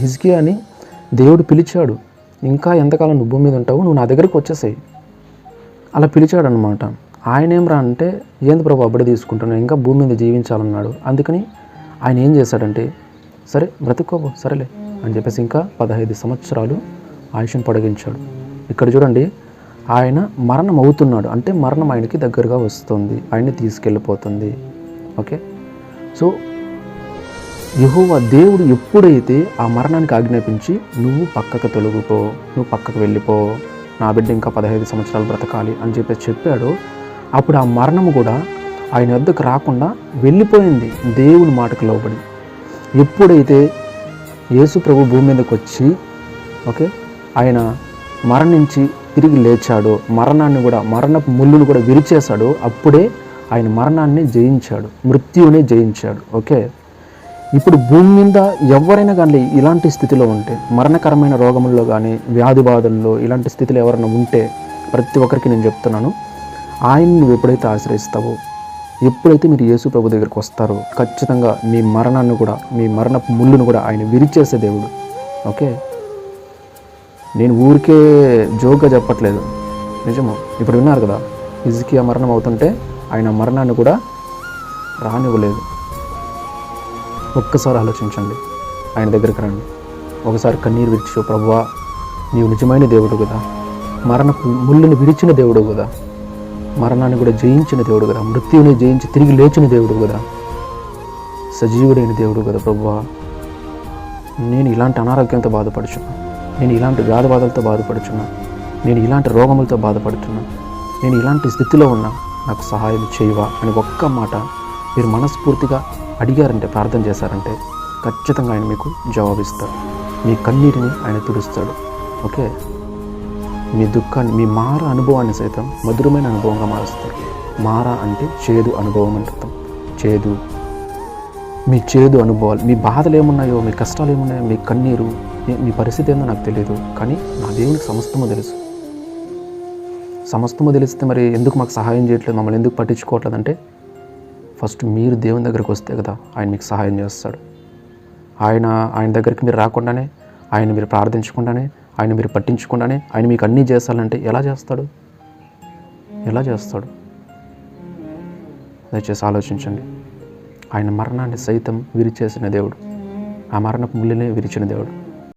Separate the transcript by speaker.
Speaker 1: హిజ్కియాని దేవుడు పిలిచాడు ఇంకా ఎంతకాలం నువ్వు భూమి మీద ఉంటావు? నువ్వు నా దగ్గరికి వచ్చేసాయి. అలా పిలిచాడు అనమాట ఆయన ఏం రా అంటే ఏంది ప్రభు అబ్బడి తీసుకుంటున్నాను ఇంకా భూమి మీద జీవించాలన్నాడు. అందుకని ఆయన ఏం చేశాడంటే సరే బ్రతుకోబో సరేలే అని చెప్పేసి ఇంకా పదహైదు సంవత్సరాలు ఆయుష్ను పొడిగించాడు. ఇక్కడ చూడండి ఆయన మరణం అవుతున్నాడు. అంటే మరణం ఆయనకి దగ్గరగా వస్తుంది. ఆయన్ని తీసుకెళ్ళిపోతుంది. ఓకే? సో యహోవా దేవుడు ఎప్పుడైతే ఆ మరణానికి ఆజ్ఞాపించి నువ్వు పక్కకు తొలగిపో నువ్వు పక్కకు వెళ్ళిపో నా బిడ్డ ఇంకా పదహైదు సంవత్సరాలు బ్రతకాలి అని చెప్పేసి చెప్పాడో అప్పుడు ఆ మరణము కూడా ఆయన వద్దకు రాకుండా వెళ్ళిపోయింది. దేవుని మాటకు లోబడి. ఎప్పుడైతే యేసు ప్రభు భూమి మీదకి వచ్చి ఓకే ఆయన మరణించి తిరిగి లేచాడో మరణాన్ని కూడా మరణపు ముళ్ళును కూడా విరిచేశాడో అప్పుడే ఆయన మరణాన్ని జయించాడు. మృత్యువుని జయించాడు. ఓకే ఇప్పుడు భూమి మీద ఎవరైనా కానీ ఇలాంటి స్థితిలో ఉంటే మరణకరమైన రోగముల్లో కానీ వ్యాధి బాధల్లో ఇలాంటి స్థితిలో ఎవరైనా ఉంటే ప్రతి ఒక్కరికి నేను చెప్తున్నాను ఆయన్ని నువ్వు ఎప్పుడైతే ఆశ్రయిస్తావో ఎప్పుడైతే మీరు యేసు ప్రభు దగ్గరికి వస్తారో ఖచ్చితంగా మీ మరణాన్ని కూడా మీ మరణపు ముళ్ళును కూడా ఆయన విరిచేసే దేవుడు. ఓకే? నేను ఊరికే జోక్గా చెప్పట్లేదు. నిజము? ఇప్పుడు విన్నారు కదా? హిజ్కియా మరణం అవుతుంటే ఆయన మరణాన్ని కూడా రానివ్వలేదు. ఒక్కసారి ఆలోచించండి. ఆయన దగ్గరికి రండి. ఒకసారి కన్నీరు విడిచు ప్రభువా నీవు నిజమైన దేవుడు కదా. మరణపు ముళ్ళుని విడిచిన దేవుడు కదా. మరణాన్ని కూడా జయించిన దేవుడు కదా. మృత్యువుని జయించి తిరిగి లేచిన దేవుడు కదా. సజీవుడైన దేవుడు కదా ప్రభువా. నేను ఇలాంటి అనారోగ్యంతో బాధపడుచున్నా. నేను ఇలాంటి వ్యాధి బాధలతో బాధపడుచున్నా. నేను ఇలాంటి రోగములతో బాధపడుతున్నా. నేను ఇలాంటి స్థితిలో ఉన్నా. నాకు సహాయం చేయవా? అని ఒక్క మాట మీరు మనస్ఫూర్తిగా అడిగారంటే ప్రార్థన చేశారంటే ఖచ్చితంగా ఆయన మీకు జవాబిస్తాడు మీ కన్నీటిని ఆయన తుడుస్తాడు. ఓకే? మీ దుఃఖాన్ని మీ మార అనుభవాన్ని సైతం మధురమైన అనుభవంగా మారుస్తారు. మార అంటే చేదు అనుభవం అని చేదు. మీ చేదు అనుభవాలు మీ బాధలు ఏమున్నాయో మీ కష్టాలు ఏమున్నాయో మీ కన్నీరు మీ- మీ పరిస్థితి ఏందో నాకు తెలియదు కానీ నా దేవునికి సమస్తము తెలుసు. సమస్తము తెలిస్తే మరి ఎందుకు మాకు సహాయం చేయట్లేదు? మమ్మల్ని ఎందుకు పట్టించుకోవట్లేదు అంటే ఫస్ట్ మీరు దేవుని దగ్గరికి వస్తే కదా ఆయన మీకు సహాయం చేస్తాడు. ఆయన ఆయన దగ్గరికి మీరు రాకుండానే ఆయన మీరు ప్రార్థించకుండానే ఆయన మీరు పట్టించకుండానే ఆయన మీకు అన్నీ చేస్తానంటే ఎలా చేస్తాడు? ఎలా చేస్తాడు? దయచేసి ఆలోచించండి. ఆయన మరణాన్ని సైతం విరిచేసిన దేవుడు. ఆ మరణపు ముళ్ళనే విరిచిన దేవుడు.